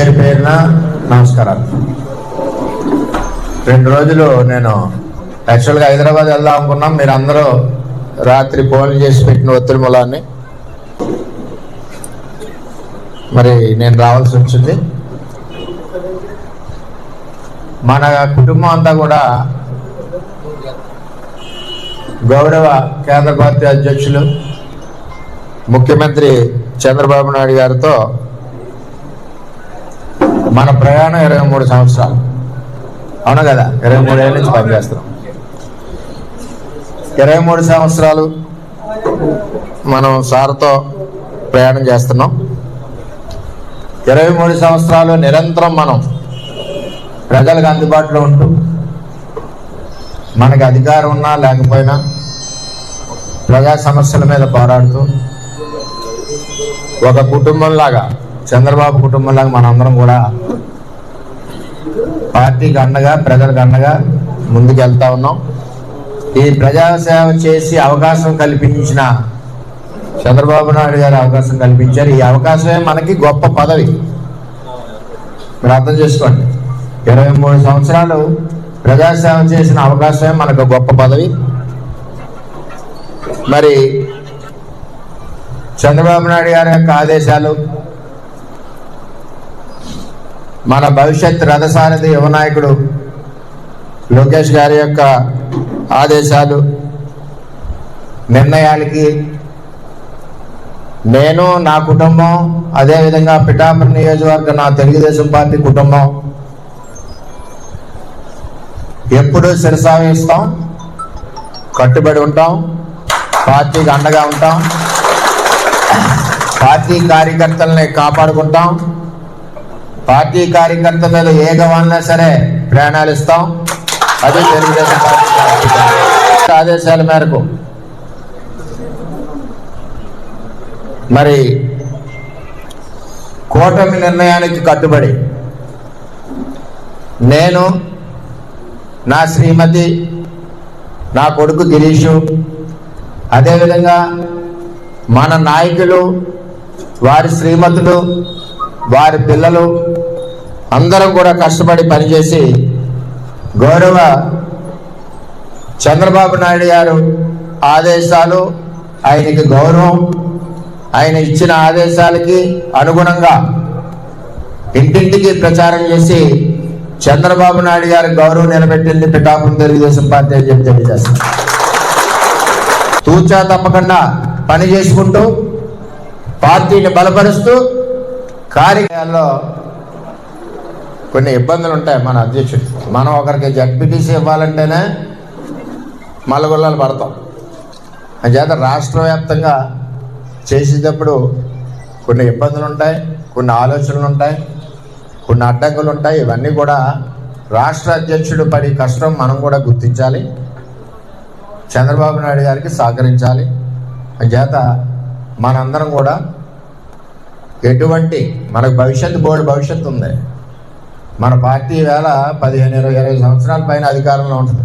పేరు పేరున నమస్కారాలు. రెండు రోజులు నేను యాక్చువల్గా హైదరాబాద్ వెళ్దాం అనుకున్నాం. మీరు అందరూ రాత్రి ఫోన్లు చేసి పెట్టిన ఒత్తిడి మూలాన్ని. మరి నేను రావాల్సి వచ్చింది. మన కుటుంబం అంతా కూడా గౌరవ కేంద్ర పార్టీ అధ్యక్షులు ముఖ్యమంత్రి చంద్రబాబు నాయుడు గారితో మన ప్రయాణం ఇరవై మూడు సంవత్సరాలు. అవునా కదా? ఇరవై మూడు ఏళ్ళ నుంచి పనిచేస్తున్నాం. ఇరవై మూడు సంవత్సరాలు మనం సార్తో ప్రయాణం చేస్తున్నాం. ఇరవై మూడు సంవత్సరాలు నిరంతరం మనం ప్రజలకు అందుబాటులో ఉంటూ మనకి అధికారం ఉన్నా లేకపోయినా ప్రజా సమస్యల మీద పోరాడుతూ ఒక కుటుంబంలాగా చంద్రబాబు కుటుంబంలాగా మనందరం కూడా పార్టీకి అండగా ప్రజలకు అండగా ముందుకెళ్తా ఉన్నాం. ఈ ప్రజాసేవ చేసి అవకాశం కల్పించిన చంద్రబాబు నాయుడు గారు అవకాశం కల్పించారు. ఈ అవకాశమే మనకి గొప్ప పదవి. మీరు అర్థం చేసుకోండి. ఇరవై మూడు సంవత్సరాలు ప్రజాసేవ చేసిన అవకాశమే మనకు గొప్ప పదవి. మరి చంద్రబాబు నాయుడు గారి యొక్క ఆదేశాలు మన భవిష్యత్ రథసారథి యువనాయకుడు లోకేష్ గారి యొక్క ఆదేశాలు నిర్ణయాలకి నేను నా కుటుంబం అదేవిధంగా పిఠాపురం నియోజకవర్గం నా తెలుగుదేశం పార్టీ కుటుంబం ఎప్పుడూ శిరసావిస్తాం కట్టుబడి ఉంటాం పార్టీకి అండగా ఉంటాం పార్టీ కార్యకర్తల్ని కాపాడుకుంటాం. పార్టీ కార్యకర్త మీద ఏ గవన్నా సరే ప్రాణాలు ఇస్తాం. అది తెలుగుదేశం పార్టీ ఆదేశాల మేరకు. మరి కూటమి నిర్ణయానికి కట్టుబడి నేను నా శ్రీమతి నా కొడుకు గిరీషు అదేవిధంగా మన నాయకులు వారి శ్రీమతులు వారి పిల్లలు అందరం కూడా కష్టపడి పనిచేసి గౌరవ చంద్రబాబు నాయుడు గారు ఆదేశాలు ఆయనకి గౌరవం ఆయన ఇచ్చిన ఆదేశాలకి అనుగుణంగా ఇంటింటికి ప్రచారం చేసి చంద్రబాబు నాయుడు గారి గౌరవం నిలబెట్టింది పిఠాపురం తెలుగుదేశం పార్టీ అని చెప్పి తెలియజేస్తాను తూచా తప్పకుండా పని చేసుకుంటూ పార్టీని బలపరుస్తూ కార్యాలయాల్లో కొన్ని ఇబ్బందులు ఉంటాయి మన అధ్యక్షుడు. మనం ఒకరికి జడ్పీటీసీ ఇవ్వాలంటేనే మల్లగొల్లాలు పడతాం. అంచేత రాష్ట్ర వ్యాప్తంగా చేసేటప్పుడు కొన్ని ఇబ్బందులు ఉంటాయి కొన్ని ఆలోచనలు ఉంటాయి కొన్ని అడ్డంకులు ఉంటాయి ఇవన్నీ కూడా రాష్ట్ర అధ్యక్షుడు పడి కష్టం మనం కూడా గుర్తించాలి. చంద్రబాబు నాయుడు గారికి సహకరించాలి. అంచేత మనందరం కూడా ఎటువంటి మనకు భవిష్యత్తు బోర్డు భవిష్యత్తు ఉంది. మన పార్టీ వేళ పదిహేను ఇరవై ఇరవై సంవత్సరాల పైన అధికారంలో ఉంటుంది.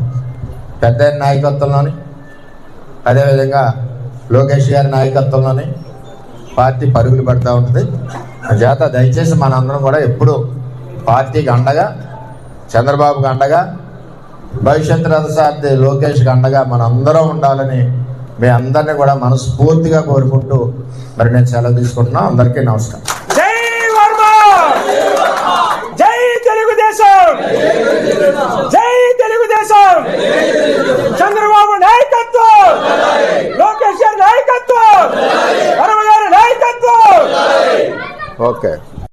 పెద్ద నాయకత్వంలోని అదేవిధంగా లోకేష్ గారి నాయకత్వంలోని పార్టీ పరుగులు పడుతూ ఉంటుంది. చేత దయచేసి మనందరం కూడా ఎప్పుడు పార్టీకి అండగా చంద్రబాబుకి అండగా భవిష్యత్ రథసార్థి లోకేష్కి అండగా మనందరం ఉండాలని మీ అందరినీ కూడా మనస్ఫూర్తిగా కోరుకుంటూ మరి నేను సెలవు తీసుకుంటున్నాను అందరికీ నమస్కారం. తెలుగుదేశం